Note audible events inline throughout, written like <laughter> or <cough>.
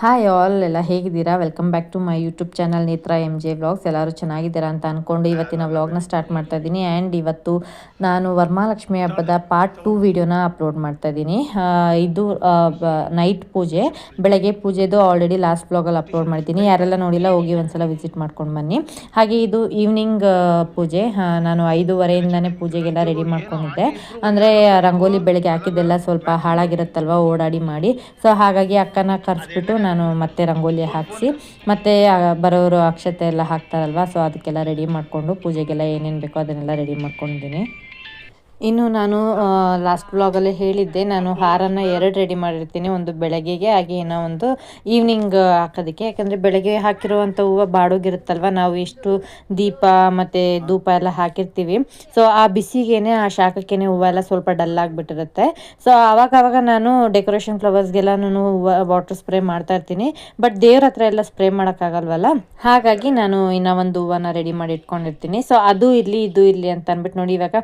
Hi all ಎಲ್ಲ ಹೇಗಿದ್ದೀರಾ? Welcome back to my YouTube channel Netra M J vlogs ಎಲ್ಲರೂ ಚೆನ್ನಾಗಿದ್ದೀರಾ ಅಂತ ಅಂದ್ಕೊಂಡು ಇವತ್ತಿನ ವ್ಲಾಗ್ನ ಸ್ಟಾರ್ಟ್ ಮಾಡ್ತಾ ಇದ್ದೀನಿ. ಆ್ಯಂಡ್ ಇವತ್ತು ನಾನು ವರ್ಮಾಲಕ್ಷ್ಮಿ ಹಬ್ಬದ ಪಾರ್ಟ್ ಟೂ ವಿಡಿಯೋನ ಅಪ್ಲೋಡ್ ಮಾಡ್ತಾ ಇದ್ದೀನಿ. ಇದು ನೈಟ್ ಪೂಜೆ. ಬೆಳಗ್ಗೆ ಪೂಜೆದು ಆಲ್ರೆಡಿ ಲಾಸ್ಟ್ ವ್ಲಾಗಲ್ಲಿ ಅಪ್ಲೋಡ್ ಮಾಡ್ತೀನಿ ಯಾರೆಲ್ಲ ನೋಡಿಲ್ಲ, ಹೋಗಿ ಒಂದ್ಸಲ ವಿಸಿಟ್ ಮಾಡ್ಕೊಂಡು ಬನ್ನಿ. ಹಾಗೆ ಇದು ಈವ್ನಿಂಗ್ ಪೂಜೆ. ನಾನು ಐದೂವರೆಯಿಂದನೇ ಪೂಜೆಗೆಲ್ಲ ರೆಡಿ ಮಾಡ್ಕೊಂಡಿದ್ದೆ. ಅಂದರೆ ರಂಗೋಲಿ ಬೆಳಗ್ಗೆ ಹಾಕಿದ್ದೆಲ್ಲ ಸ್ವಲ್ಪ ಹಾಳಾಗಿರುತ್ತಲ್ವ, ಓಡಾಡಿ ಮಾಡಿ. ಸೊ ಹಾಗಾಗಿ ಅಕ್ಕನ ಕರೆಸ್ಬಿಟ್ಟು ನಾನು ಮತ್ತೆ ರಂಗೋಲಿ ಹಾಕಿಸಿ, ಮತ್ತೆ ಬರೋರು ಅಕ್ಷತೆ ಎಲ್ಲ ಹಾಕ್ತಾರಲ್ವ ಸೊ ಅದಕ್ಕೆಲ್ಲ ರೆಡಿ ಮಾಡಿಕೊಂಡು ಪೂಜೆಗೆಲ್ಲ ಏನೇನು ಬೇಕೋ ಅದನ್ನೆಲ್ಲ ರೆಡಿ ಮಾಡ್ಕೊಂಡಿದ್ದೀನಿ. ಇನ್ನು ನಾನು ಲಾಸ್ಟ್ ಬ್ಲಾಗಲ್ಲಿ ಹೇಳಿದ್ದೆ, ನಾನು ಹಾರನ್ನು ಎರಡು ರೆಡಿ ಮಾಡಿರ್ತೀನಿ, ಒಂದು ಬೆಳಗ್ಗೆಗೆ, ಹಾಗೆ ಏನೋ ಒಂದು ಈವ್ನಿಂಗ್ ಹಾಕೋದಕ್ಕೆ. ಯಾಕಂದರೆ ಬೆಳಗ್ಗೆ ಹಾಕಿರುವಂಥ ಹೂವು ಬಾಡೋಗಿರುತ್ತಲ್ವ, ನಾವು ಎಷ್ಟು ದೀಪ ಮತ್ತು ಧೂಪ ಎಲ್ಲ ಹಾಕಿರ್ತೀವಿ. ಸೊ ಆ ಬಿಸಿಗೇನೆ, ಆ ಶಾಖಕ್ಕೇನೆ ಹೂವು ಎಲ್ಲ ಸ್ವಲ್ಪ ಡಲ್ ಆಗಿಬಿಟ್ಟಿರುತ್ತೆ. ಸೊ ಆವಾಗ ಆವಾಗ ನಾನು ಡೆಕೋರೇಷನ್ ಫ್ಲವರ್ಸ್ಗೆಲ್ಲ ನಾನು ವಾಟರ್ ಸ್ಪ್ರೇ ಮಾಡ್ತಾ ಇರ್ತೀನಿ. ಬಟ್ ದೇವ್ರ ಹತ್ರ ಎಲ್ಲ ಸ್ಪ್ರೇ ಮಾಡೋಕ್ಕಾಗಲ್ವಲ್ಲ? ಹಾಗಾಗಿ ನಾನು ಇನ್ನೂ ಒಂದು ಹೂವನ್ನ ರೆಡಿ ಮಾಡಿ ಇಟ್ಕೊಂಡಿರ್ತೀನಿ. ಸೊ ಅದು ಇರಲಿ, ಇದು ಇರಲಿ ಅಂತ ಅಂದ್ಬಿಟ್ಟು ನೋಡಿ ಇವಾಗ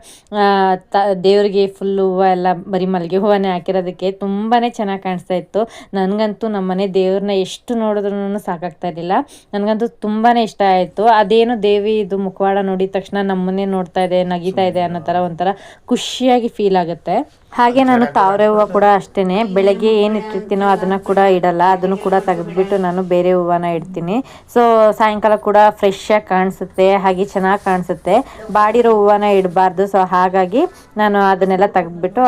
ತ, ದೇವರಿಗೆ ಫುಲ್ ಹೂವು ಎಲ್ಲ ಬರೀ ಮಲ್ಲಿಗೆ ಹೂವನೇ ಹಾಕಿರೋದಕ್ಕೆ ತುಂಬಾ ಚೆನ್ನಾಗಿ ಕಾಣಿಸ್ತಾ ಇತ್ತು. ನನಗಂತೂ ನಮ್ಮನೆ ದೇವ್ರನ್ನ ಎಷ್ಟು ನೋಡಿದ್ರು ಸಾಕಾಗ್ತಾ ಇರಲಿಲ್ಲ. ನನಗಂತೂ ತುಂಬಾ ಇಷ್ಟ ಆಯಿತು. ಅದೇನು ದೇವಿ ಇದು ಮುಖವಾಡ ನೋಡಿದ ತಕ್ಷಣ ನಮ್ಮನ್ನೇ ನೋಡ್ತಾ ಇದೆ, ನಗೀತಾ ಇದೆ ಅನ್ನೋ ಥರ ಒಂಥರ ಖುಷಿಯಾಗಿ ಫೀಲ್ ಆಗುತ್ತೆ. ಹಾಗೆ ನಾನು ತಾವರೆ ಹೂವು ಕೂಡ ಅಷ್ಟೇ ಬೆಳಗ್ಗೆ ಏನು ಇಟ್ಟಿರ್ತೀನೋ ಅದನ್ನು ಕೂಡ ಇಡಲ್ಲ. ಅದನ್ನು ಕೂಡ ತೆಗೆದ್ಬಿಟ್ಟು ನಾನು ಬೇರೆ ಹೂವನ್ನ ಇಡ್ತೀನಿ. ಸೊ ಸಾಯಂಕಾಲ ಕೂಡ ಫ್ರೆಶ್ ಆಗಿ ಕಾಣಿಸುತ್ತೆ. ಹಾಗೆ ಚೆನ್ನಾಗಿ ಕಾಣಿಸುತ್ತೆ. ಬಾಡಿರೋ ಹೂವನ್ನ ಇಡಬಾರ್ದು. ಸೊ ಹಾಗಾಗಿ ನಾನು ಅದನ್ನೆಲ್ಲ ತೆಗೆದ್ಬಿಟ್ಟು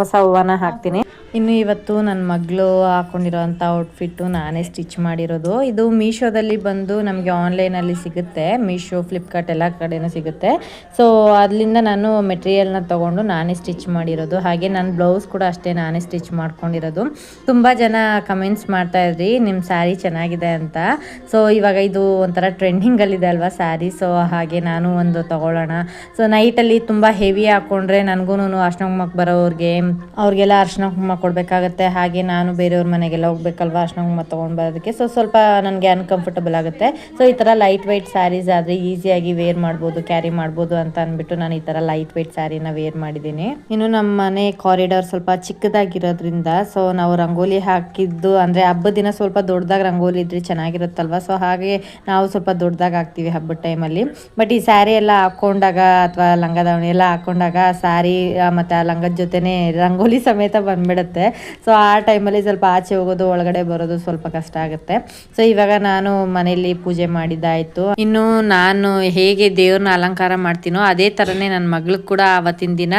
ಹೊಸ ಹೂವನ ಹಾಕ್ತೀನಿ. ಇನ್ನು ಇವತ್ತು ನನ್ನ ಮಗಳು ಹಾಕೊಂಡಿರೋಂಥ ಔಟ್ಫಿಟ್ಟು ನಾನೇ ಸ್ಟಿಚ್ ಮಾಡಿರೋದು. ಇದು ಮೀಶೋದಲ್ಲಿ ಬಂದು ನಮಗೆ ಆನ್ಲೈನಲ್ಲಿ ಸಿಗುತ್ತೆ. ಮೀಶೋ ಫ್ಲಿಪ್ಕಾರ್ಟ್ ಎಲ್ಲ ಕಡೆನೂ ಸಿಗುತ್ತೆ. ಸೊ ಅಲ್ಲಿಂದ ನಾನು ಮೆಟೀರಿಯಲ್ನ ತೊಗೊಂಡು ನಾನೇ ಸ್ಟಿಚ್ ಮಾಡಿರೋದು. ಹಾಗೆ ನನ್ನ ಬ್ಲೌಸ್ ಕೂಡ ಅಷ್ಟೇ ನಾನೇ ಸ್ಟಿಚ್ ಮಾಡ್ಕೊಂಡಿರೋದು. ತುಂಬ ಜನ ಕಮೆಂಟ್ಸ್ ಮಾಡ್ತಾ ಇದ್ರಿ ನಿಮ್ಮ ಸ್ಯಾರಿ ಚೆನ್ನಾಗಿದೆ ಅಂತ. ಸೊ ಇವಾಗ ಇದು ಒಂಥರ ಟ್ರೆಂಡಿಂಗಲ್ಲಿದೆ ಅಲ್ವಾ ಸ್ಯಾರಿ ಸೊ ಹಾಗೆ ನಾನು ಒಂದು ತೊಗೊಳ್ಳೋಣ. ಸೊ ನೈಟಲ್ಲಿ ತುಂಬ ಹೆವಿ ಹಾಕ್ಕೊಂಡ್ರೆ ನನಗೂ ಅರ್ಶನ ಕುಮಕ್ ಬರೋರಿಗೆ ಅವ್ರಿಗೆಲ್ಲ ಅರ್ಶನ ಕೊಡಬೇಕಾಗತ್ತೆ. ಹಾಗೆ ನಾನು ಬೇರೆಯವ್ರ ಮನೆಗೆಲ್ಲ ಹೋಗ್ಬೇಕಲ್ವಾ? ಅರ್ಶಿನ ಕುಂಕುಮ ತೊಗೊಂಡು ಬರೋದಕ್ಕೆ ಸೊ ಸ್ವಲ್ಪ ನನಗೆ ಅನ್ಕಂಫರ್ಟಬಲ್ ಆಗುತ್ತೆ. ಸೊ ಈ ಥರ ಲೈಟ್ ವೈಟ್ ಸ್ಯಾರೀಸ್ ಆದರೆ ಈಸಿಯಾಗಿ ವೇರ್ ಮಾಡ್ಬೋದು ಕ್ಯಾರಿ ಮಾಡ್ಬೋದು ಅಂತ ಅಂದ್ಬಿಟ್ಟು ನಾನು ಈ ಥರ ಲೈಟ್ ವೈಟ್ ಸ್ಯಾರಿನ ವೇರ್ ಮಾಡಿದ್ದೀನಿ. ಇನ್ನು ನಮ್ಮ ಮನೆ ಕಾರಿಡಾರ್ ಸ್ವಲ್ಪ ಚಿಕ್ಕದಾಗಿರೋದ್ರಿಂದ ಸೊ ನಾವು ರಂಗೋಲಿ ಹಾಕಿದ್ದು ಅಂದರೆ ಹಬ್ಬದ ದಿನ ಸ್ವಲ್ಪ ದೊಡ್ಡದಾಗ ರಂಗೋಲಿ ಇದ್ರೆ ಚೆನ್ನಾಗಿರುತ್ತಲ್ವ? ಸೊ ಹಾಗೆ ನಾವು ಸ್ವಲ್ಪ ದೊಡ್ಡದಾಗ ಹಾಕ್ತೀವಿ ಹಬ್ಬದ ಟೈಮಲ್ಲಿ ಬಟ್ ಈ ಸ್ಯಾರಿ ಎಲ್ಲ ಹಾಕ್ಕೊಂಡಾಗ ಅಥವಾ ಲಂಗ ದಾವಣಿ ಎಲ್ಲ ಹಾಕ್ಕೊಂಡಾಗ ಸ್ಯಾರಿ ಮತ್ತು ಆ ಲಂಗದ ಜೊತೆನೇ ರಂಗೋಲಿ ಸಮೇತ ಬಂದ್ಬಿಡುತ್ತೆ. ಸೊ ಆ ಟೈಮಲ್ಲಿ ಸ್ವಲ್ಪ ಆಚೆ ಹೋಗೋದು, ಒಳಗಡೆ ಬರೋದು ಸ್ವಲ್ಪ ಕಷ್ಟ ಆಗುತ್ತೆ. ಸೊ ಇವಾಗ ನಾನು ಮನೆಯಲ್ಲಿ ಪೂಜೆ ಮಾಡಿದ್ದಾಯಿತು. ಇನ್ನು ನಾನು ಹೇಗೆ ದೇವ್ರನ್ನ ಅಲಂಕಾರ ಮಾಡ್ತೀನೋ ಅದೇ ಥರನೇ ನನ್ನ ಮಗಳು ಕೂಡ ಆವತ್ತಿನ ದಿನ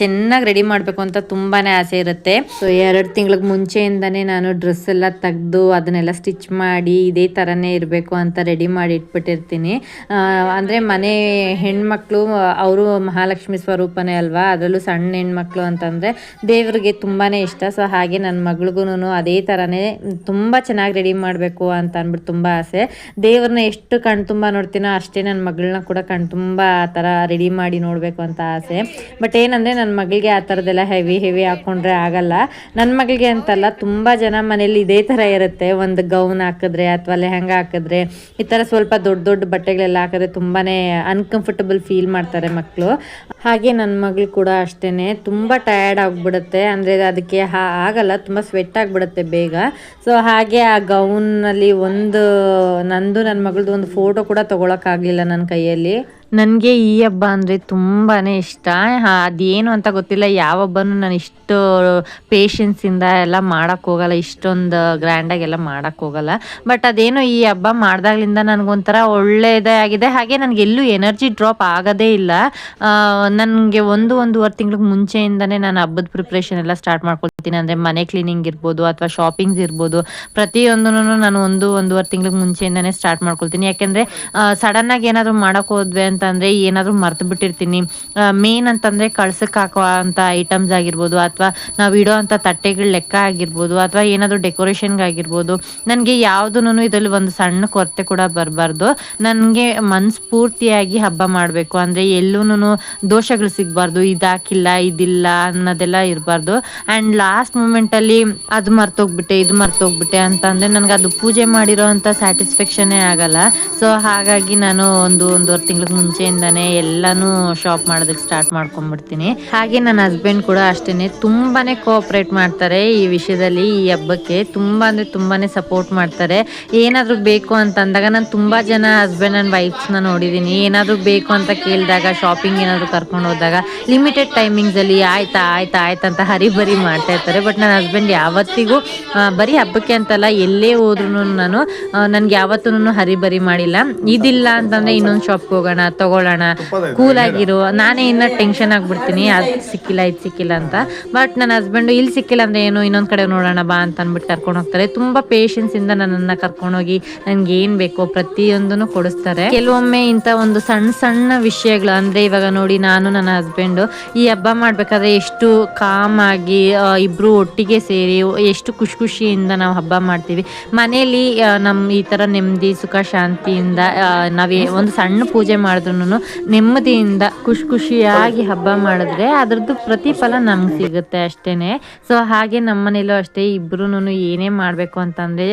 ಚೆನ್ನಾಗಿ ರೆಡಿ ಮಾಡಬೇಕು ಅಂತ ತುಂಬಾ ಆಸೆ ಇರುತ್ತೆ. ಸೊ ಎರಡು ತಿಂಗಳಿಗೆ ಮುಂಚೆಯಿಂದನೇ ನಾನು ಡ್ರೆಸ್ ಎಲ್ಲ ತೆಗೆದು, ಅದನ್ನೆಲ್ಲ ಸ್ಟಿಚ್ ಮಾಡಿ, ಇದೇ ಥರನೇ ಇರಬೇಕು ಅಂತ ರೆಡಿ ಮಾಡಿ ಇಟ್ಬಿಟ್ಟಿರ್ತೀನಿ. ಅಂದ್ರೆ ಮನೆ ಹೆಣ್ಮಕ್ಳು, ಅವರು ಮಹಾಲಕ್ಷ್ಮಿ ಸ್ವರೂಪನೇ ಅಲ್ವಾ? ಅದರಲ್ಲೂ ಸಣ್ಣ ಹೆಣ್ಮಕ್ಳು ಅಂತಂದರೆ ದೇವರಿಗೆ ತುಂಬಾ ಇಷ್ಟ. ಸೊ ಹಾಗೆ ನನ್ನ ಮಗಳಿಗೂ ಅದೇ ಥರನೇ ತುಂಬ ಚೆನ್ನಾಗಿ ರೆಡಿ ಮಾಡಬೇಕು ಅಂತ ಅಂದ್ಬಿಟ್ಟು ತುಂಬ ಆಸೆ. ದೇವ್ರನ್ನ ಎಷ್ಟು ಕಣ್ ತುಂಬ ನೋಡ್ತೀನೋ ಅಷ್ಟೇ ನನ್ನ ಮಗಳನ್ನ ಕೂಡ ಕಣ್ ತುಂಬ ಆ ಥರ ರೆಡಿ ಮಾಡಿ ನೋಡಬೇಕು ಅಂತ ಆಸೆ. ಬಟ್ ಏನಂದರೆ ನನ್ನ ಮಗಳಿಗೆ ಆ ಥರದ್ದೆಲ್ಲ ಹೆವಿ ಹೆವಿ ಹಾಕ್ಕೊಂಡ್ರೆ ಆಗಲ್ಲ. ನನ್ನ ಮಗಳಿಗೆ ಅಂತಲ್ಲ ತುಂಬ ಜನ ಮನೇಲಿ ಇದೇ ಥರ ಇರುತ್ತೆ. ಒಂದು ಗೌನ್ ಹಾಕಿದ್ರೆ ಅಥವಾ ಲೆಹಂಗ ಹಾಕಿದ್ರೆ ಈ ಥರ ಸ್ವಲ್ಪ ದೊಡ್ಡ ದೊಡ್ಡ ಬಟ್ಟೆಗಳೆಲ್ಲ ಹಾಕಿದ್ರೆ ತುಂಬಾ ಅನ್ಕಂಫರ್ಟಬಲ್ ಫೀಲ್ ಮಾಡ್ತಾರೆ ಮಕ್ಕಳು ಹಾಗೆ ನನ್ನ ಮಗಳು ಕೂಡ ಅಷ್ಟೇ ತುಂಬ ಟಯರ್ಡ್ ಆಗಿಬಿಡುತ್ತೆ. ಅಂದರೆ ಅದಕ್ಕೆ ಹಾ- ಆಗಲ್ಲ, ತುಂಬ ಸ್ವೆಟ್ ಆಗಿಬಿಡುತ್ತೆ ಬೇಗ. ಸೊ ಹಾಗೆ ಆ ಗೌನಲ್ಲಿ ಒಂದು, ನಂದು ನನ್ನ ಮಗಳದ್ದು ಒಂದು ಫೋಟೋ ಕೂಡ ತೊಗೊಳಕ್ಕಾಗಲಿಲ್ಲ ನನ್ನ ಕೈಯಲ್ಲಿ. ನನಗೆ ಈ ಹಬ್ಬ ಅಂದರೆ ತುಂಬಾ ಇಷ್ಟ. ಅದೇನು ಅಂತ ಗೊತ್ತಿಲ್ಲ. ಯಾವ ಹಬ್ಬನೂ ನಾನು ಇಷ್ಟು ಪೇಷನ್ಸಿಂದ ಎಲ್ಲ ಮಾಡೋಕ್ಕೆ ಹೋಗಲ್ಲ. ಇಷ್ಟೊಂದು ಗ್ರ್ಯಾಂಡಾಗೆಲ್ಲ ಮಾಡೋಕ್ಕೆ ಹೋಗಲ್ಲ. ಬಟ್ ಅದೇನೋ ಈ ಹಬ್ಬ ಮಾಡಿದಾಗ್ಲಿಂದ ನನಗೊಂಥರ ಒಳ್ಳೆಯದೇ ಆಗಿದೆ. ಹಾಗೆ ನನಗೆ ಎಲ್ಲೂ ಎನರ್ಜಿ ಡ್ರಾಪ್ ಆಗೋದೇ ಇಲ್ಲ. ನನಗೆ ಒಂದು, ಒಂದೂವರೆ ತಿಂಗ್ಳಿಗೆ ಮುಂಚೆಯಿಂದನೇ ನಾನು ಹಬ್ಬದ ಪ್ರಿಪ್ರೇಷನ್ ಎಲ್ಲ ಸ್ಟಾರ್ಟ್ ಮಾಡ್ಕೊಳ್ತೀನಿ. ಅಂದರೆ ಮನೆ ಕ್ಲೀನಿಂಗ್ ಇರ್ಬೋದು ಅಥವಾ ಶಾಪಿಂಗ್ಸ್ ಇರ್ಬೋದು. ಪ್ರತಿಯೊಂದೂ ನಾನು ಒಂದು, ಒಂದೂವರೆ ತಿಂಗ್ಳಿಗೆ ಮುಂಚೆಯಿಂದನೇ ಸ್ಟಾರ್ಟ್ ಮಾಡ್ಕೊಳ್ತೀನಿ. ಯಾಕೆಂದರೆ ಸಡನ್ನಾಗಿ ಏನಾದರೂ ಮಾಡೋಕೆ ಹೋದ್ವಿ ಅಂತಂದರೆ ಏನಾದ್ರು ಮರ್ತು ಬಿಟ್ಟಿರ್ತೀನಿ. ಮೇನ್ ಅಂತಂದ್ರೆ ಕಳ್ಸಕ್ಕೆ ಹಾಕೋ ಅಂತ ಐಟಮ್ಸ್ ಆಗಿರ್ಬೋದು, ಅಥವಾ ನಾವು ಇಡೋ ಅಂತ ತಟ್ಟೆಗಳ ಲೆಕ್ಕ ಆಗಿರ್ಬೋದು, ಅಥವಾ ಏನಾದ್ರು ಡೆಕೋರೇಷನ್ ಆಗಿರ್ಬೋದು ನನಗೆ ಯಾವುದೂ ಇದರಲ್ಲಿ ಒಂದು ಸಣ್ಣ ಕೊರತೆ ಕೂಡ ಬರಬಾರ್ದು. ನನಗೆ ಮನಸ್ಫೂರ್ತಿಯಾಗಿ ಹಬ್ಬ ಮಾಡಬೇಕು. ಅಂದ್ರೆ ಎಲ್ಲೂನು ದೋಷಗಳು ಸಿಗಬಾರ್ದು. ಇದಾಕಿಲ್ಲ, ಇದಿಲ್ಲ ಅನ್ನೋದೆಲ್ಲ ಇರಬಾರ್ದು. ಅಂಡ್ ಲಾಸ್ಟ್ ಮೂಮೆಂಟಲ್ಲಿ ಅದು ಮರ್ತೋಗ್ಬಿಟ್ಟೆ, ಇದು ಮರ್ತೋಗ್ಬಿಟ್ಟೆ ಅಂತಂದರೆ ನನಗೆ ಅದು ಪೂಜೆ ಮಾಡಿರೋ ಅಂತ ಸ್ಯಾಟಿಸ್ಫ್ಯಾಕ್ಷನ್ ಆಗಲ್ಲ. ಸೊ ಹಾಗಾಗಿ ನಾನು ಒಂದು ಒಂದೂವರೆ ತಿಂಗಳಿಗೆ ಮುಂಚೆಯಿಂದಾನೇ ಎಲ್ಲಾನು ಶಾಪ್ ಮಾಡೋದಕ್ಕೆ ಸ್ಟಾರ್ಟ್ ಮಾಡ್ಕೊಂಡ್ಬಿಡ್ತೀನಿ. ಹಾಗೆ ನನ್ನ ಹಸ್ಬೆಂಡ್ ಕೂಡ ಅಷ್ಟೇನೆ ತುಂಬಾನೇ ಕೋಆಪರೇಟ್ ಮಾಡ್ತಾರೆ ಈ ವಿಷಯದಲ್ಲಿ, ಈ ಹಬ್ಬಕ್ಕೆ ತುಂಬಾ ಅಂದ್ರೆ ತುಂಬಾನೇ ಸಪೋರ್ಟ್ ಮಾಡ್ತಾರೆ. ಏನಾದರೂ ಬೇಕು ಅಂತ ಅಂದಾಗ ನಾನು ತುಂಬಾ ಜನ ಹಸ್ಬೆಂಡ್ ಅಂಡ್ ವೈಫ್ಸ್ನ ನೋಡಿದ್ದೀನಿ ಏನಾದರೂ ಬೇಕು ಅಂತ ಕೇಳಿದಾಗ ಶಾಪಿಂಗ್ ಏನಾದರೂ ಕರ್ಕೊಂಡು ಹೋದಾಗ ಲಿಮಿಟೆಡ್ ಟೈಮಿಂಗ್ಸಲ್ಲಿ ಆಯ್ತಾ ಆಯ್ತಾ ಆಯ್ತಾ ಅಂತ ಹರಿಬರಿ ಮಾಡ್ತಾ ಇರ್ತಾರೆ. ಬಟ್ ನನ್ನ ಹಸ್ಬೆಂಡ್ ಯಾವತ್ತಿಗೂ ಬರೀ ಹಬ್ಬಕ್ಕೆ ಅಂತಲ್ಲ ಎಲ್ಲೇ ಹೋದ್ರು ನಾನು ನನಗೆ ಯಾವತ್ತೂ ಹರಿಬರಿ ಮಾಡಿಲ್ಲ. ಇದಿಲ್ಲ ಅಂತಂದ್ರೆ ಇನ್ನೊಂದು ಶಾಪ್ಗೆ ಹೋಗೋಣ ತಗೊಳ್ಳೋಣ. ಕೂಲ್ ಆಗಿರು ನಾನೇ ಇನ್ನ ಟೆನ್ಷನ್ ಆಗ್ಬಿಡ್ತೀನಿ. ಅದು ಸಿಕ್ಕಿಲ್ಲ ಇದು ಸಿಕ್ಕಿಲ್ಲ ಅಂತ. ಬಟ್ ನನ್ನ ಹಸ್ಬೆಂಡು ಇಲ್ಲಿ ಸಿಕ್ಕಿಲ್ಲ ಅಂದ್ರೆ ಏನು? ಇನ್ನೊಂದ್ ಕಡೆ ನೋಡೋಣ ಬಾ ಅಂತ ಅಂದ್ಬಿಟ್ಟು ಕರ್ಕೊಂಡು ಹೋಗ್ತಾರೆ. ತುಂಬಾ ಪೇಷನ್ಸ್ ಇಂದ ನನ್ನನ್ನ ಕರ್ಕೊಂಡೋಗಿ ನನ್ಗೆ ಏನ್ ಬೇಕೋ ಪ್ರತಿಯೊಂದನ್ನು ಕೊಡಿಸ್ತಾರೆ. ಕೆಲವೊಮ್ಮೆ ಇಂತ ಒಂದು ಸಣ್ಣ ಸಣ್ಣ ವಿಷಯಗಳು ಅಂದ್ರೆ ಇವಾಗ ನೋಡಿ ನಾನು ನನ್ನ ಹಸ್ಬೆಂಡು ಈ ಹಬ್ಬ ಮಾಡ್ಬೇಕಾದ್ರೆ ಎಷ್ಟು ಕಾಮ್ ಆಗಿ ಇಬ್ರು ಒಟ್ಟಿಗೆ ಸೇರಿ ಎಷ್ಟು ಖುಷಿ ಖುಷಿಯಿಂದ ನಾವು ಹಬ್ಬ ಮಾಡ್ತೀವಿ. ಮನೆಯಲ್ಲಿ ನಮ್ ಈ ತರ ನೆಮ್ಮದಿ ಸುಖ ಶಾಂತಿಯಿಂದ ನಾವೇ ಒಂದು ಸಣ್ಣ ಪೂಜೆ ಮಾಡಿದ್ರು ನೆಮ್ಮದಿಯಿಂದ ಖುಷಿ ಖುಷಿಯಾಗಿ ಹಬ್ಬ ಮಾಡಿದ್ರೆ ಅದರದ್ದು ಪ್ರತಿಫಲ ನಮ್ಗೆ ಸಿಗುತ್ತೆ ಅಷ್ಟೇನೆ. ಸೊ ಹಾಗೆ ನಮ್ಮ ಮನೇಲೂ ಅಷ್ಟೇ. ಇಬ್ರುನು ಏನೇ ಮಾಡಬೇಕು ಅಂತಂದರೆ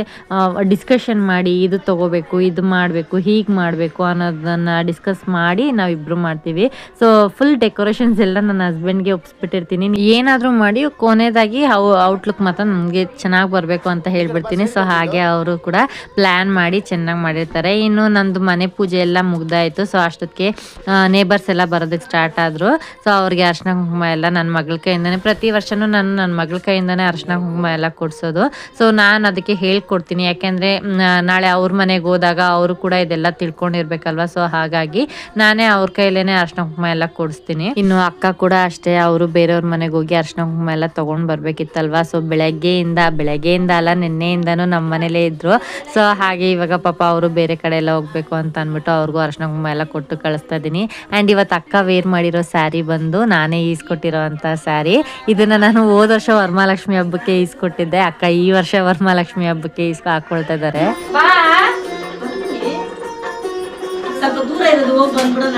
ಡಿಸ್ಕಷನ್ ಮಾಡಿ ಇದು ತಗೋಬೇಕು, ಇದು ಮಾಡಬೇಕು, ಹೀಗೆ ಮಾಡಬೇಕು ಅನ್ನೋದನ್ನ ಡಿಸ್ಕಸ್ ಮಾಡಿ ನಾವಿಬ್ರು ಮಾಡ್ತೀವಿ. ಸೊ ಫುಲ್ ಡೆಕೋರೇಷನ್ಸ್ ಎಲ್ಲ ನನ್ನ ಹಸ್ಬೆಂಡ್ಗೆ ಒಪ್ಸ್ಬಿಟ್ಟಿರ್ತೀನಿ. ಏನಾದರೂ ಮಾಡಿ ಕೊನೆಯದಾಗಿ ಅವು ಔಟ್ಲುಕ್ ಮಾತ್ರ ನಮಗೆ ಚೆನ್ನಾಗಿ ಬರಬೇಕು ಅಂತ ಹೇಳ್ಬಿಡ್ತೀನಿ. ಸೊ ಹಾಗೆ ಅವರು ಕೂಡ ಪ್ಲ್ಯಾನ್ ಮಾಡಿ ಚೆನ್ನಾಗಿ ಮಾಡಿರ್ತಾರೆ. ಇನ್ನು ನಂದು ಮನೆ ಪೂಜೆ ಎಲ್ಲ ಮುಗ್ದಾಯಿತು. ಸೊ ಅಷ್ಟೊತ್ತಿಗೆ ನೇಬರ್ಸ್ ಎಲ್ಲ ಬರೋದಕ್ಕೆ ಸ್ಟಾರ್ಟ್ ಆದರು. ಸೊ ಅವ್ರಿಗೆ ಅರ್ಶಿನ ಕುಂಕುಮ ಎಲ್ಲ ನನ್ನ ಮಗಳ ಕೈಯಿಂದನೇ, ಪ್ರತಿ ವರ್ಷನೂ ನಾನು ನನ್ನ ಮಗಳ ಕೈಯಿಂದನೇ ಅರ್ಶಿನ ಕುಂಕುಮ ಎಲ್ಲ ಕೊಡಿಸೋದು. ಸೊ ನಾನು ಅದಕ್ಕೆ ಹೇಳ್ಕೊಡ್ತೀನಿ. ಯಾಕೆಂದರೆ ನಾಳೆ ಅವ್ರ ಮನೆಗೆ ಹೋದಾಗ ಅವರು ಕೂಡ ಇದೆಲ್ಲ ತಿಳ್ಕೊಂಡಿರ್ಬೇಕಲ್ವ? ಸೊ ಹಾಗಾಗಿ ನಾನೇ ಅವ್ರ ಕೈಲೇನೆ ಅರ್ಶಿನ ಕುಂಕುಮ ಎಲ್ಲ ಕೊಡಿಸ್ತೀನಿ. ಇನ್ನು ಅಕ್ಕ ಕೂಡ ಅಷ್ಟೇ, ಅವರು ಬೇರೆಯವ್ರ ಮನೆಗೆ ಹೋಗಿ ಅರ್ಶಿನ ಕುಂಕುಮ ಎಲ್ಲ ತೊಗೊಂಡು ಬರ್ಬೇಕಿತ್ತಲ್ವಾ? ಸೊ ಬೆಳಗ್ಗೆಯಿಂದ ಬೆಳಗ್ಗೆಯಿಂದ ಅಲ್ಲ, ನಿನ್ನೆಯಿಂದನೂ ನಮ್ಮ ಮನೇಲೇ ಇದ್ರು. ಸೊ ಹಾಗೆ ಇವಾಗ ಪಾಪ ಅವರು ಬೇರೆ ಕಡೆ ಎಲ್ಲ ಹೋಗ್ಬೇಕು ಅಂತ ಅಂದ್ಬಿಟ್ಟು ಅವ್ರಿಗೂ ಅರ್ಶಿನ ಕುಂಕುಮ ಎಲ್ಲ ಕೊಟ್ಟು ಕಳಿಸ್ತಾ ಇದ್ದೀನಿ ಆ್ಯಂಡ್ ಇವತ್ತು ಅಕ್ಕ ವೇರ್ ಮಾಡಿರೋ ಸ್ಯಾರಿ ಬಂದು ನಾನೇ ಈಸ್ಕೊಟ್ಟಿರೋ ಅಂತ ಸ್ಯಾರಿ ಇದನ್ನು ನಾನು ಹೋದ ವರ್ಷ ವರಮಹಾಲಕ್ಷ್ಮಿ ಹಬ್ಬಕ್ಕೆ ಈಸ್ಕೊಟ್ಟಿದ್ದೆ. ಅಕ್ಕ ಈ ವರ್ಷ ವರಮಹಾಲಕ್ಷ್ಮಿ ಹಬ್ಬಕ್ಕೆ ಈಸ್ಕೊ ಹಾಕೊಳ್ತಾ ಇದ್ದಾರೆ. ಸ್ವಲ್ಪ ದೂರ ಇರೋದು ಹೋಗಿ ಬಂದ್ಬಿಡೋಣ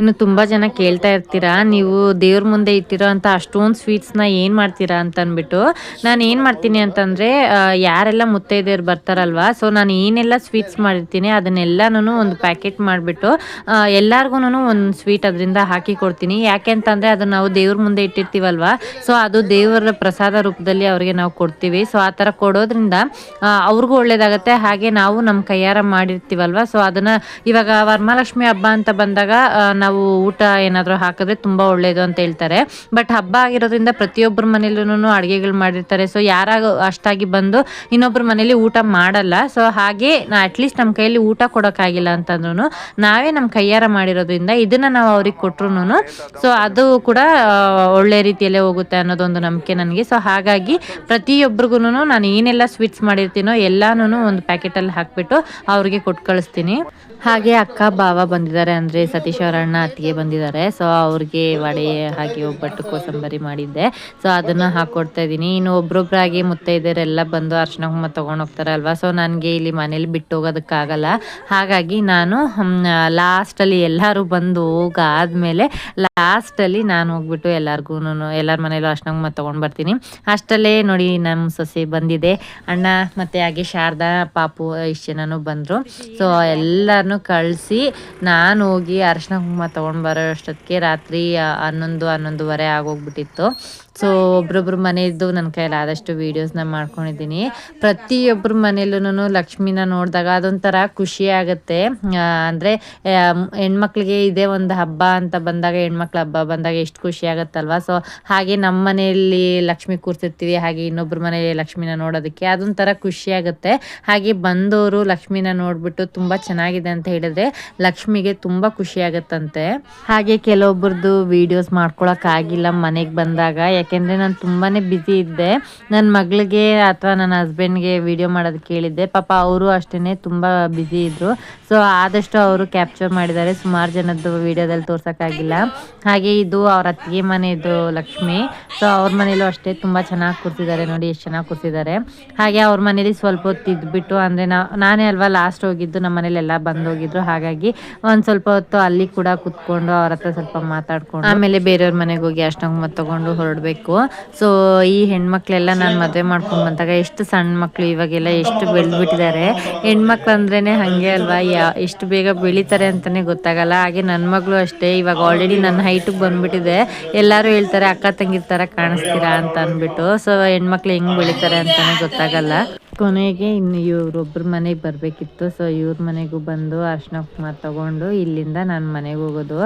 ಇನ್ನು ತುಂಬಾ ಜನ ಕೇಳ್ತಾ ಇರ್ತೀರಾ, ನೀವು ದೇವ್ರ ಮುಂದೆ ಇಟ್ಟಿರೋ ಅಂತ ಅಷ್ಟೊಂದು ಸ್ವೀಟ್ಸ್ನ ಏನು ಮಾಡ್ತೀರಾ ಅಂತ ಅಂದ್ಬಿಟ್ಟು ನಾನು ಏನು ಮಾಡ್ತೀನಿ ಅಂತಂದರೆ ಯಾರೆಲ್ಲ ಮುತ್ತೈದೆಯರು ಬರ್ತಾರಲ್ವಾ ಸೊ ನಾನು ಏನೆಲ್ಲ ಸ್ವೀಟ್ಸ್ ಮಾಡಿರ್ತೀನಿ ಅದನ್ನೆಲ್ಲಾನು ಒಂದು ಪ್ಯಾಕೆಟ್ ಮಾಡಿಬಿಟ್ಟು ಎಲ್ಲಾರ್ಗುನು ಒಂದು ಸ್ವೀಟ್ ಅದರಿಂದ ಹಾಕಿ ಕೊಡ್ತೀನಿ. ಯಾಕೆ ಅಂತಂದರೆ ಅದು ನಾವು ದೇವ್ರ ಮುಂದೆ ಇಟ್ಟಿರ್ತೀವಲ್ವಾ ಸೊ ಅದು ದೇವರ ಪ್ರಸಾದ ರೂಪದಲ್ಲಿ ಅವ್ರಿಗೆ ನಾವು ಕೊಡ್ತೀವಿ. ಸೊ ಆ ಥರ ಕೊಡೋದ್ರಿಂದ ಅವ್ರಿಗೂ ಒಳ್ಳೇದಾಗತ್ತೆ, ಹಾಗೆ ನಾವು ನಮ್ಮ ಕೈಯಾರ ಮಾಡಿರ್ತೀವಲ್ವಾ ಸೊ ಅದನ್ನ ಇವಾಗ ವರಮಹಾಲಕ್ಷ್ಮಿ ಹಬ್ಬ ಅಂತ ಬಂದಾಗ ನಾವು ಊಟ ಏನಾದರೂ ಹಾಕಿದ್ರೆ ತುಂಬ ಒಳ್ಳೇದು ಅಂತ ಹೇಳ್ತಾರೆ. ಬಟ್ ಹಬ್ಬ ಆಗಿರೋದ್ರಿಂದ ಪ್ರತಿಯೊಬ್ಬರ ಮನೇಲೂ ಅಡುಗೆಗಳು ಮಾಡಿರ್ತಾರೆ. ಸೊ ಯಾರಾಗ ಅಷ್ಟಾಗಿ ಬಂದು ಇನ್ನೊಬ್ಬರ ಮನೇಲಿ ಊಟ ಮಾಡಲ್ಲ. ಸೊ ಹಾಗೆ ಅಟ್ಲೀಸ್ಟ್ ನಮ್ಮ ಕೈಯಲ್ಲಿ ಊಟ ಕೊಡೋಕ್ಕಾಗಿಲ್ಲ ಅಂತಂದ್ರೂ ನಾವೇ ನಮ್ಮ ಕೈಯಾರ ಮಾಡಿರೋದ್ರಿಂದ ಇದನ್ನ ನಾವು ಅವ್ರಿಗೆ ಕೊಟ್ರು ಸೊ ಅದು ಕೂಡ ಒಳ್ಳೆ ರೀತಿಯಲ್ಲೇ ಹೋಗುತ್ತೆ ಅನ್ನೋದೊಂದು ನಂಬಿಕೆ ನನಗೆ. ಸೊ ಹಾಗಾಗಿ ಪ್ರತಿಯೊಬ್ಬರಿಗೂ ನಾನು ಏನೆಲ್ಲ ಸ್ವೀಟ್ಸ್ ಮಾಡಿರ್ತೀನೋ ಎಲ್ಲಾನು ಒಂದು ಪ್ಯಾಕೆಟಲ್ಲಿ ಹಾಕ್ಬಿಟ್ಟು ಅವ್ರಿಗೆ ಕೊಟ್ಟು ಕಳಿಸ್ತೀನಿ. ಹಾಗೆ ಅಕ್ಕ, ಬಾವ ಬಂದಿದ್ದಾರೆ ಅಂದರೆ ಸತೀಶ್ ಅವರ ಅಣ್ಣ ಅತ್ತಿಗೆ ಬಂದಿದ್ದಾರೆ. ಸೊ ಅವ್ರಿಗೆ ವಡೆ ಹಾಕಿ ಒಬ್ಬಟ್ಟು ಕೋಸಂಬರಿ ಮಾಡಿದ್ದೆ. ಸೊ ಅದನ್ನು ಹಾಕ್ಕೊಡ್ತಾ ಇದ್ದೀನಿ. ಇನ್ನು ಒಬ್ರೊಬ್ರಾಗಿ ಮುತ್ತೈದೆಯರೆಲ್ಲ ಬಂದು ಅರ್ಶನ ಕುಂಕುಮ ತೊಗೊಂಡು ಹೋಗ್ತಾರೆ ಅಲ್ವಾ? ಸೊ ನನಗೆ ಇಲ್ಲಿ ಮನೇಲಿ ಬಿಟ್ಟು ಹೋಗೋದಕ್ಕಾಗಲ್ಲ ಹಾಗಾಗಿ ನಾನು ಲಾಸ್ಟಲ್ಲಿ ಎಲ್ಲರೂ ಬಂದು ಹೋಗಾದ್ಮೇಲೆ ಲಾಸ್ಟಲ್ಲಿ ನಾನು ಹೋಗ್ಬಿಟ್ಟು ಎಲ್ಲರಿಗೂ ಎಲ್ಲರ ಮನೇಲೂ ಅರ್ಶನ ಕುಂಕುಮ ತೊಗೊಂಡು ಬರ್ತೀನಿ. ಅಷ್ಟಲ್ಲೇ ನೋಡಿ ನಮ್ಮ ಸೊಸೆ ಬಂದಿದೆ. ಅಣ್ಣ ಮತ್ತು ಹಾಗೆ ಶಾರದಾ, ಪಾಪು ಇಷ್ಟು ಜನನೂ ಬಂದರು. ಸೊ ಎಲ್ಲರನ್ನೂ ಕಳಿಸಿ ನಾನು ಹೋಗಿ ಅರ್ಶನ ಕುಂಕುಮ ತೊಗೊಂಡು ಬರೋ ಅಷ್ಟೊತ್ತಿಗೆ ರಾತ್ರಿ ಹನ್ನೊಂದು ಹನ್ನೊಂದುವರೆ ಆಗೋಗ್ಬಿಟ್ಟಿತ್ತು. ಸೊ ಒಬ್ರೊಬ್ರ ಮನೆಯದ್ದು ನನ್ನ ಕೈಯಲ್ಲಿ ಆದಷ್ಟು ವೀಡಿಯೋಸ್ನ ಮಾಡ್ಕೊಂಡಿದ್ದೀನಿ. ಪ್ರತಿಯೊಬ್ಬರ ಮನೇಲೂ ಲಕ್ಷ್ಮಿನ ನೋಡಿದಾಗ ಅದೊಂಥರ ಖುಷಿ ಆಗುತ್ತೆ. ಅಂದ್ರೆ ಹೆಣ್ಮಕ್ಳಿಗೆ ಇದೇ ಒಂದು ಹಬ್ಬ ಅಂತ ಬಂದಾಗ ಹೆಣ್ಮಕ್ಳ ಹಬ್ಬ ಬಂದಾಗ ಎಷ್ಟು ಖುಷಿ ಆಗುತ್ತಲ್ವ? ಸೊ ಹಾಗೆ ನಮ್ಮ ಮನೆಯಲ್ಲಿ ಲಕ್ಷ್ಮಿ ಕೂರ್ಸಿರ್ತೀವಿ, ಹಾಗೆ ಇನ್ನೊಬ್ಬರ ಮನೆಯಲ್ಲಿ ಲಕ್ಷ್ಮಿನ ನೋಡೋದಕ್ಕೆ ಅದೊಂಥರ ಖುಷಿ ಆಗುತ್ತೆ. ಹಾಗೆ ಬಂದವರು ಲಕ್ಷ್ಮಿನ ನೋಡಿಬಿಟ್ಟು ತುಂಬ ಚೆನ್ನಾಗಿದೆ ಅಂತ ಹೇಳಿದ್ರೆ ಲಕ್ಷ್ಮಿಗೆ ತುಂಬ ಖುಷಿ ಆಗುತ್ತಂತೆ. ಹಾಗೆ ಕೆಲವೊಬ್ರದ್ದು ವಿಡಿಯೋಸ್ ಮಾಡ್ಕೊಳಕ್ಕಾಗಿಲ್ಲ ಮನೆಗೆ ಬಂದಾಗ. ಯಾಕೆಂದ್ರೆ ನಾನು ತುಂಬಾನೇ ಬ್ಯುಸಿ ಇದ್ದೆ. ನನ್ನ ಮಗಳಿಗೆ ಅಥವಾ ನನ್ನ ಹಸ್ಬೆಂಡ್ಗೆ ವಿಡಿಯೋ ಮಾಡೋದಕ್ಕೆ ಕೇಳಿದ್ದೆ. ಪಾಪ ಅವರು ಅಷ್ಟೇನೆ ತುಂಬಾ ಬ್ಯುಸಿ ಇದ್ದರು ಸೊ ಆದಷ್ಟು ಅವರು ಕ್ಯಾಪ್ಚರ್ ಮಾಡಿದ್ದಾರೆ. ಸುಮಾರು ಜನದ್ದು ವಿಡಿಯೋದಲ್ಲಿ ತೋರ್ಸೋಕ್ಕಾಗಿಲ್ಲ ಹಾಗೆ ಇದು ಅವ್ರ ಅತ್ತಿಗೆ ಮನೆಯದು ಲಕ್ಷ್ಮಿ. ಸೊ ಅವ್ರ ಮನೇಲೂ ಅಷ್ಟೇ ತುಂಬ ಚೆನ್ನಾಗಿ ಕೂರ್ಸಿದ್ದಾರೆ ನೋಡಿ, ಎಷ್ಟು ಚೆನ್ನಾಗಿ ಕೂರ್ಸಿದ್ದಾರೆ. ಹಾಗೆ ಅವ್ರ ಮನೇಲಿ ಸ್ವಲ್ಪ ಹೊತ್ತು ಇದ್ಬಿಟ್ಟು ಅಂದರೆ ನಾನೇ ಅಲ್ವಾ ಲಾಸ್ಟ್ ಹೋಗಿದ್ದು ನಮ್ಮ ಮನೇಲೆಲ್ಲ ಬಂದು ಹೋಗಿದ್ರು ಹಾಗಾಗಿ ಒಂದು ಸ್ವಲ್ಪ ಹೊತ್ತು ಅಲ್ಲಿ ಕೂಡ ಕೂತ್ಕೊಂಡು ಅವ್ರ ಹತ್ರ ಸ್ವಲ್ಪ ಮಾತಾಡ್ಕೊಂಡು, ಆಮೇಲೆ ಬೇರೆಯವ್ರ ಮನೆಗೆ ಹೋಗಿ ಅಷ್ಟೊಂದು ಮತ್ತೆ ತಗೊಂಡು ಹೊರಡ್ಬೇಕು. ಮಾಡಬೇಕು. ಸೊ ಈ ಹೆಣ್ಮಕ್ಳೆಲ್ಲ ನಾನು ಮದುವೆ ಮಾಡ್ಕೊಂಡು ಬಂದಾಗ ಎಷ್ಟು ಸಣ್ಣ ಮಕ್ಕಳು ಇವಾಗೆಲ್ಲ ಎಷ್ಟು ಬೆಳೆದ್ಬಿಟ್ಟಿದ್ದಾರೆ. ಹೆಣ್ಮಕ್ಳು ಅಂದ್ರೇ ಹಾಗೆ ಅಲ್ವಾ? ಯಾ, ಎಷ್ಟು ಬೇಗ ಬೆಳಿತಾರೆ ಅಂತಲೇ ಗೊತ್ತಾಗಲ್ಲ. ಹಾಗೆ ನನ್ನ ಮಗಳು ಅಷ್ಟೇ. ಇವಾಗ ಆಲ್ರೆಡಿ ನನ್ನ ಹೈಟಿಗೆ ಬಂದ್ಬಿಟ್ಟಿದೆ. ಎಲ್ಲರೂ ಹೇಳ್ತಾರೆ, ಅಕ್ಕ ತಂಗಿರ್ತಾರ ಕಾಣಿಸ್ತೀರಾ? ಅಂತ ಅಂದ್ಬಿಟ್ಟು. ಸೊ ಹೆಣ್ಮಕ್ಳು ಹೆಂಗೆ ಬೆಳಿತಾರೆ ಅಂತಲೇ ಗೊತ್ತಾಗಲ್ಲ. ಕೊನೆಗೆ ಇನ್ನು ಇವ್ರೊಬ್ರ ಮನೆಗೆ ಬರಬೇಕಿತ್ತು. ಸೊ ಇವ್ರ ಮನೆಗೂ ಬಂದು ಅರ್ಶಿನ ಕುಮಾರ್ ತೊಗೊಂಡು ಇಲ್ಲಿಂದ ನಾನು ಮನೆಗೆ ಹೋಗೋದು.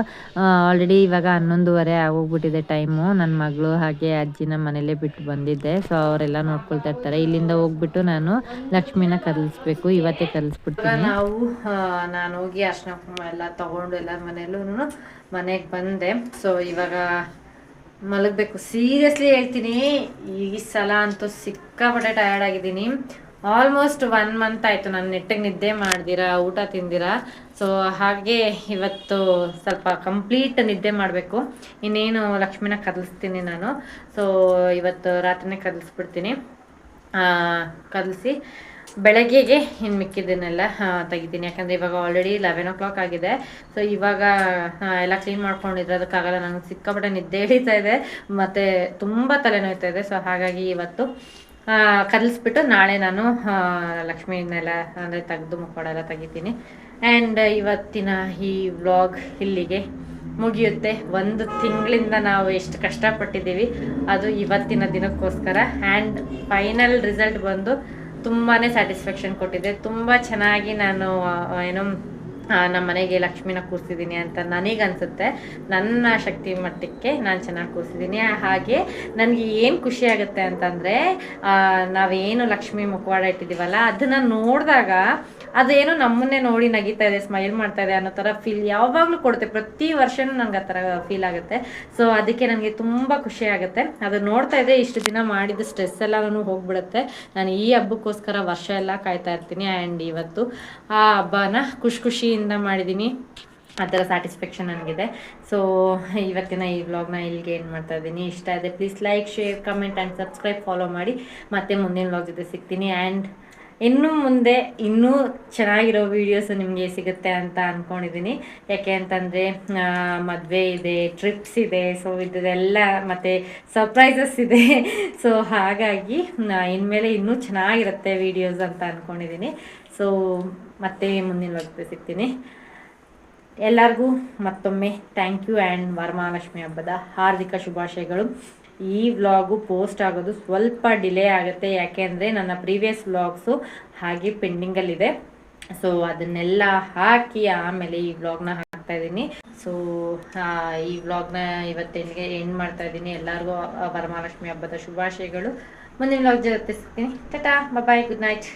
ಆಲ್ರೆಡಿ ಇವಾಗ ಹನ್ನೊಂದುವರೆ ಆಗೋಗ್ಬಿಟ್ಟಿದೆ ಟೈಮು ನನ್ನ ಮಗಳು ಹಾಗೆ ಅಜ್ಜಿನ ಮನೇಲೇ ಬಿಟ್ಟು ಬಂದಿದ್ದೆ. ಸೊ ಅವರೆಲ್ಲ ನೋಡ್ಕೊಳ್ತಾ ಇರ್ತಾರೆ. ಇಲ್ಲಿಂದ ಹೋಗ್ಬಿಟ್ಟು ನಾನು ಲಕ್ಷ್ಮಿನ ಕಲಿಸ್ಬೇಕು ಇವತ್ತೇ ಕಲಿಸ್ಬಿಟ್ಟು ನಾವು ನಾನು ಹೋಗಿ ಅರ್ಶಿನ ಕುಮಾರ್ ಎಲ್ಲ ತೊಗೊಂಡು ಎಲ್ಲ ಮನೆಯಲ್ಲೂ ಮನೆಗೆ ಬಂದೆ. ಸೊ ಇವಾಗ ಮಲಗಬೇಕು. ಸೀರಿಯಸ್ಲಿ ಹೇಳ್ತೀನಿ, ಈ ಸಲ ಅಂತೂ ಸಿಕ್ಕಾಪಟ್ಟೆ ಟಯರ್ಡ್ ಆಗಿದ್ದೀನಿ. ಆಲ್ಮೋಸ್ಟ್ ಒನ್ ಮಂತ್ ಆಯಿತು ನಾನು ನೆಟ್ಟಿಗೆ ನಿದ್ದೆ ಮಾಡ್ದಿರಾ, ಊಟ ತಿಂದಿರಾ. ಸೊ ಹಾಗೆ ಇವತ್ತು ಸ್ವಲ್ಪ ಕಂಪ್ಲೀಟ್ ನಿದ್ದೆ ಮಾಡಬೇಕು. ಇನ್ನೇನು ಲಕ್ಷ್ಮಿನ ಕದಲಿಸ್ತೀನಿ ನಾನು. ಸೊ ಇವತ್ತು ರಾತ್ರಿನೇ ಕದಲಿಸ್ಬಿಡ್ತೀನಿ. ಕದಲಿಸಿ. ಬೆಳಗ್ಗೆಗೆ ಇನ್ನು ಮಿಕ್ಕಿದ್ದನ್ನೆಲ್ಲ ತೆಗಿತೀನಿ. ಯಾಕಂದರೆ ಇವಾಗ ಆಲ್ರೆಡಿ ಲೆವೆನ್ ಓ ಕ್ಲಾಕ್ ಆಗಿದೆ. ಸೊ ಇವಾಗ ಎಲ್ಲ ಕ್ಲೀನ್ ಮಾಡ್ಕೊಂಡಿದ್ರೆ ಅದಕ್ಕಾಗಲ್ಲ. ನಂಗೆ ಸಿಕ್ಕಾಪಟ್ಟೆ ನಿದ್ದೆ <laughs> ಹಿಡಿತಾ ಇದೆ. ಮತ್ತು ತುಂಬ ತಲೆನೋಯ್ತಾ ಇದೆ. ಸೊ ಹಾಗಾಗಿ ಇವತ್ತು ಕಲಿಸ್ಬಿಟ್ಟು ನಾಳೆ ನಾನು ಲಕ್ಷ್ಮಿನೆಲ್ಲ, ಅಂದರೆ ತೆಗೆದು ಮುಖಡೆಲ್ಲ ತೆಗಿತೀನಿ. ಆ್ಯಂಡ್ ಇವತ್ತಿನ ಈ ವ್ಲಾಗ್ ಇಲ್ಲಿಗೆ ಮುಗಿಯುತ್ತೆ. ಒಂದು ತಿಂಗಳಿಂದ ನಾವು ಎಷ್ಟು ಕಷ್ಟಪಟ್ಟಿದ್ದೀವಿ, ಅದು ಇವತ್ತಿನ ದಿನಕ್ಕೋಸ್ಕರ. ಆ್ಯಂಡ್ ಫೈನಲ್ ರಿಸಲ್ಟ್ ಬಂದು ತುಂಬಾ ಸ್ಯಾಟಿಸ್ಫ್ಯಾಕ್ಷನ್ ಕೊಟ್ಟಿದೆ. ತುಂಬ ಚೆನ್ನಾಗಿ ನಾನು ಏನು ನಮ್ಮ ಮನೆಗೆ ಲಕ್ಷ್ಮಿನ ಕೂರಿಸಿದ್ದೀನಿ ಅಂತ ನನಗೆ ಅನಿಸುತ್ತೆ. ನನ್ನ ಶಕ್ತಿ ಮಟ್ಟಕ್ಕೆ ನಾನು ಚೆನ್ನಾಗಿ ಕೂರಿಸಿದ್ದೀನಿ ಹಾಗೆ ನನಗೆ ಏನು ಖುಷಿ ಆಗುತ್ತೆ ಅಂತಂದರೆ ನಾವೇನು ಲಕ್ಷ್ಮಿ ಮುಖವಾಡ ಇಟ್ಟಿದ್ದೀವಲ್ಲ ಅದನ್ನು ನೋಡಿದಾಗ ಅದೇನು ನಮ್ಮನ್ನೇ ನೋಡಿ ನಗಿತಾ ಇದೆ, ಸ್ಮೈಲ್ ಮಾಡ್ತಾ ಇದೆ ಅನ್ನೋ ಥರ ಫೀಲ್ ಯಾವಾಗಲೂ ಕೊಡುತ್ತೆ. ಪ್ರತಿ ವರ್ಷನೂ ನನಗೆ ಆ ಥರ ಫೀಲ್ ಆಗುತ್ತೆ. ಸೊ ಅದಕ್ಕೆ ನನಗೆ ತುಂಬ ಖುಷಿ ಆಗುತ್ತೆ. ಅದು ನೋಡ್ತಾ ಇದ್ದರೆ ಇಷ್ಟು ದಿನ ಮಾಡಿದ ಸ್ಟ್ರೆಸ್ ಎಲ್ಲನೂ ಹೋಗ್ಬಿಡುತ್ತೆ. ನಾನು ಈ ಹಬ್ಬಕ್ಕೋಸ್ಕರ ವರ್ಷ ಎಲ್ಲ ಕಾಯ್ತಾ ಇರ್ತೀನಿ. ಆ್ಯಂಡ್ ಇವತ್ತು ಆ ಹಬ್ಬನ ಖುಷಿ ಖುಷಿಯಿಂದ ಮಾಡಿದ್ದೀನಿ ಆ ಥರ ಸ್ಯಾಟಿಸ್ಫ್ಯಾಕ್ಷನ್ ನನಗಿದೆ. ಸೊ ಇವತ್ತಿನ ಈ ವ್ಲಾಗ್ನ ಇಲ್ಲಿಗೆ ಏನು ಮಾಡ್ತಾ ಇದ್ದೀನಿ. ಇಷ್ಟ ಇದೆ please like share comment and subscribe follow ಮಾಡಿ. ಮತ್ತೆ ಮುಂದಿನ ವ್ಲಾಗ್ ಜೊತೆ ಸಿಗ್ತೀನಿ. ಆ್ಯಂಡ್ ಇನ್ನು ಮುಂದೆ ಇನ್ನೂ ಚೆನ್ನಾಗಿರೋ ವೀಡಿಯೋಸ್ ನಿಮಗೆ ಸಿಗುತ್ತೆ ಅಂತ ಅಂದ್ಕೊಂಡಿದ್ದೀನಿ ಯಾಕೆ ಅಂತಂದರೆ ಮದುವೆ ಇದೆ ಟ್ರಿಪ್ಸ್ ಇದೆ ಸೊ ಇದೆಲ್ಲ ಮತ್ತು ಸರ್ಪ್ರೈಸಸ್ ಇದೆ. <laughs> ಸೊ ಹಾಗಾಗಿ ಇನ್ಮೇಲೆ ಇನ್ನೂ ಚೆನ್ನಾಗಿರುತ್ತೆ ವೀಡಿಯೋಸ್ ಅಂತ ಅಂದ್ಕೊಂಡಿದ್ದೀನಿ ಸೊ ಮತ್ತೆ ಮುಂದಿನ ಬಗ್ಗೆ ಸಿಗ್ತೀನಿ. ಎಲ್ಲರಿಗೂ ಮತ್ತೊಮ್ಮೆ ಥ್ಯಾಂಕ್ ಯು ಆ್ಯಂಡ್ ವರಮಹಾಲಕ್ಷ್ಮಿ ಹಬ್ಬದ ಹಾರ್ದಿಕ ಶುಭಾಶಯಗಳು. ಈ ವ್ಲಾಗು ಪೋಸ್ಟ್ ಆಗೋದು ಸ್ವಲ್ಪ ಡಿಲೇ ಆಗುತ್ತೆ, ಯಾಕೆಂದರೆ ನನ್ನ ಪ್ರೀವಿಯಸ್ ವ್ಲಾಗ್ಸು ಹಾಗೆ ಪೆಂಡಿಂಗಲ್ಲಿದೆ ಸೊ ಅದನ್ನೆಲ್ಲ ಹಾಕಿ ಆಮೇಲೆ ಈ ವ್ಲಾಗ್ನ ಹಾಕ್ತಾ ಇದ್ದೀನಿ. ಸೊ ಈ ವ್ಲಾಗ್ನ ಇವತ್ತಿನಿಗೆ ಎಂಡ್ ಮಾಡ್ತಾ ಇದ್ದೀನಿ. ಎಲ್ಲರಿಗೂ ವರಮಹಾಲಕ್ಷ್ಮಿ ಹಬ್ಬದ ಶುಭಾಶಯಗಳು. ಮುಂದಿನ ವ್ಲಾಗ್ ಜೊತೆ ಸಿಗ್ತೀನಿ. Tata bye good night